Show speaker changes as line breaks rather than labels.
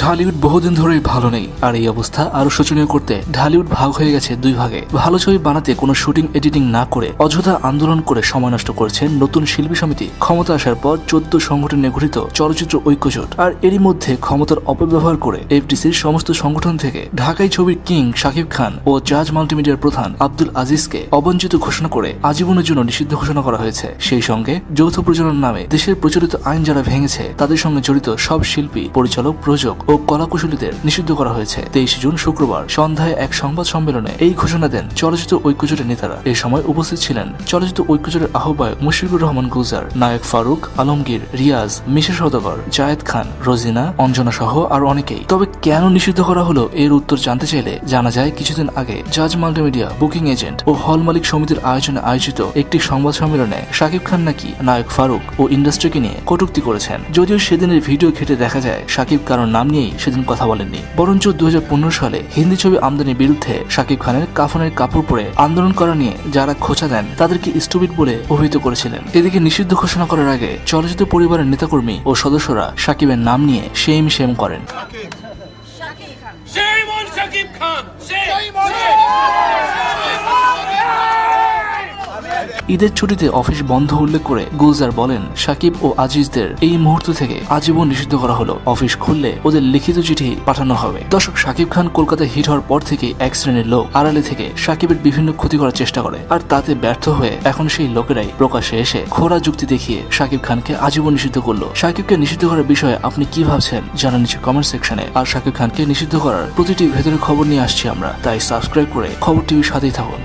ঢালিউড বহুদিন ধরেই ভালো নেই, আর এই অবস্থা আরও শোচনীয় করতে ঢালিউড ভাগ হয়ে গেছে দুই ভাগে। ভালো ছবি বানাতে কোনো শুটিং, এডিটিং না করে অযথা আন্দোলন করে সময় নষ্ট করেছেন নতুন শিল্পী সমিতি। ক্ষমতা আসার পর চোদ্দ সংগঠনে গঠিত চলচ্চিত্র ঐক্যজোট, আর এরই মধ্যে ক্ষমতার অপব্যবহার করে এফডিসির সমস্ত সংগঠন থেকে ঢাকাই ছবির কিং শাকিব খান ও জাজ মাল্টিমিডিয়ার প্রধান আব্দুল আজিজকে অবঞ্চিত ঘোষণা করে আজীবনের জন্য নিষিদ্ধ ঘোষণা করা হয়েছে। সেই সঙ্গে যৌথ প্রযোজনার নামে দেশের প্রচলিত আইন যারা ভেঙেছে, তাদের সঙ্গে জড়িত সব শিল্পী, পরিচালক, প্রযোজক ও কলাকুশলীদের নিষিদ্ধ করা হয়েছে। তেইশে জুন শুক্রবার সন্ধ্যায় এক সংবাদ সম্মেলনে এই ঘোষণা দেন চলচ্চিত্র ঐক্যজোটের নেতারা। এ সময় উপস্থিত ছিলেন চলচ্চিত্র ঐক্যজোটের আহ্বায়ক মুশফিকুর রহমান গুলজার, নায়ক ফারুক, আলমগীর, রিয়াজ, মিশা সৌদাগর জায়েদ খান, রোজিনা, অঞ্জনা সহ আর অনেকেই। তবে কেন নিষিদ্ধ করা হলো এর উত্তর জানতে চাইলে জানা যায় কিছুদিন আগে জাজ মাল্টিমিডিয়া, বুকিং এজেন্ট ও হল মালিক সমিতির আয়োজনে আয়োজিত একটি সংবাদ সম্মেলনে শাকিব খান নাকি নায়ক ফারুক ও ইন্ডাস্ট্রিকে নিয়ে কটূক্তি করেছেন। যদিও সেদিনের ভিডিও ঘেটে দেখা যায় শাকিব কারোর নাম নিয়েই সেদিন কথা বলেননি। বরঞ্চ দু হাজার পনেরো সালে হিন্দি ছবি আমদানির বিরুদ্ধে শাকিব খানের কাফনের কাপড় পরে আন্দোলন করা নিয়ে যারা খোঁচা দেন, তাদেরকে স্টুপিড বলে অভিহিত করেছিলেন। এদিকে নিষিদ্ধ ঘোষণা করার আগে চলচ্চিত্র পরিবারের নেতাকর্মী ও সদস্যরা শাকিবের নাম নিয়ে সেম সেম করেন! ঈদের ছুটিতে অফিস বন্ধ উল্লেখ করে গুলজার বলেন, সাকিব ও আজিজদের এই মুহূর্ত থেকে আজীবন নিষিদ্ধ করা হলো। অফিস খুললে ওদের লিখিত চিঠি পাঠানো হবে। দর্শক সাকিব খান কলকাতায় হিট হওয়ার পর থেকে এক শ্রেণির লোক আড়ালে থেকে সাকিবের বিভিন্ন ক্ষতি করার চেষ্টা করে। আর তাতে ব্যর্থ হয়ে এখন সেই লোকেরাই প্রকাশ্যে এসে খোরা যুক্তি দেখিয়ে সাকিব খানকে আজীবন নিষিদ্ধ করল। সাকিবকে নিষিদ্ধ করার বিষয়ে আপনি কি ভাবছেন? জানান নিচে কমেন্ট সেকশনে আর সাকিব খানকে নিষিদ্ধ করার প্রতিটি ভেতরের খবর নিয়ে আসছি আমরা। তাই সাবস্ক্রাইব করে খবর টিভির সাথেই থাকুন।